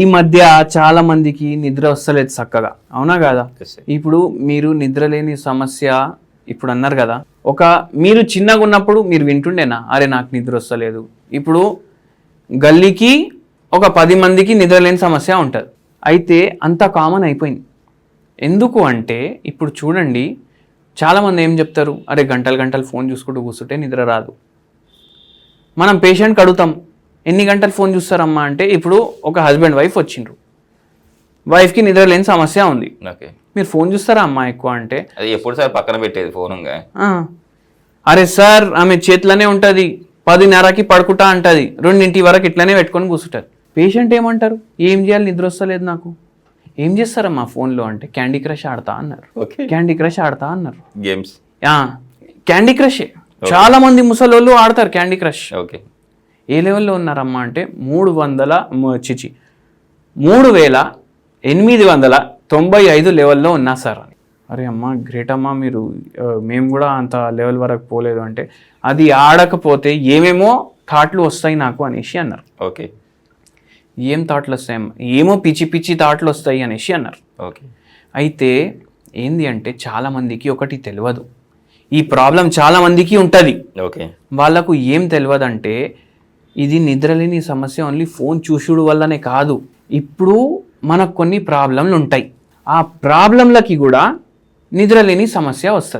ఈ మధ్య చాలా మందికి నిద్ర వస్తలేదు చక్కగా. అవునా కదా? ఇప్పుడు మీరు నిద్ర లేని సమస్య ఇప్పుడు అన్నారు కదా. ఒక మీరు చిన్నగా ఉన్నప్పుడు మీరు వింటుండేనా? అరే నాకు నిద్ర వస్తలేదు. ఇప్పుడు గల్లీకి ఒక పది మందికి నిద్ర లేని సమస్య ఉంటుంది. అయితే అంత కామన్ అయిపోయింది. ఎందుకు అంటే ఇప్పుడు చూడండి చాలామంది ఏం చెప్తారు? అరే గంటలు గంటలు ఫోన్ చూసుకుంటూ కూర్చుంటే నిద్ర రాదు. మనం పేషెంట్కి అడుగుతాం ఎన్ని గంటలు ఫోన్ చూస్తారమ్మా అంటే ఇప్పుడు ఒక హస్బెండ్ వైఫ్ వచ్చిండ్రు. వైఫ్కి నిద్ర లేని సమస్య ఉంది. ఓకే. మీరు ఫోన్ చూస్తారా అమ్మా ఎక్కువ అంటే? అది ఎప్పుడు సార్ పక్కన పెట్టేది ఫోన్ ఇంకా? "ఆ, అరే సార్ ఆమె చేతిలోనే ఉంటుంది. పదిన్నరకి పడుకుంటా అంటది. రెండింటి వరకు ఇట్లనే పెట్టుకొని కూర్చుంటారు పేషెంట్ ఏమంటారు? ఏం చేయాలి? నిద్ర వస్తలేదు నాకు. ఏం చేస్తారమ్మా ఫోన్లో అంటే? క్యాండీ క్రష్ ఆడతా అన్నారు. క్యాండీ క్రష్ ఆడతా అన్నారు. గేమ్స్. "ఆ, క్యాండీ క్రషే. చాలా మంది ముసలోళ్ళు ఆడతారు క్యాండీ క్రష్. ఓకే. ఏ లెవెల్లో ఉన్నారమ్మా అంటే మూడు వందల చిచి. మూడు వేల ఎనిమిది వందల తొంభై ఐదు లెవెల్లో ఉన్నా సార్ అని. అరే అమ్మా గ్రేట్ అమ్మా మీరు మేము కూడా అంత లెవెల్ వరకు పోలేదు అంటే అది ఆడకపోతే ఏమేమో థాట్లు వస్తాయి నాకు అనేసి అన్నారు. ఓకే. ఏం థాట్లు వస్తాయమ్మా ఏమో పిచ్చి పిచ్చి థాట్లు వస్తాయి అనేసి అన్నారు. ఓకే. అయితే ఏంది అంటే చాలామందికి ఒకటి తెలియదు ఈ ప్రాబ్లం చాలామందికి ఉంటుంది. ఓకే. వాళ్ళకు ఏం తెలియదంటే ఇది నిద్రలేని సమస్య ఓన్లీ ఫోన్ చూసుడు వల్లనే కాదు. ఇప్పుడు మనకు కొన్ని ప్రాబ్లంలు ఉంటాయి ఆ ప్రాబ్లంలకి కూడా నిద్రలేని సమస్య వస్తుంది.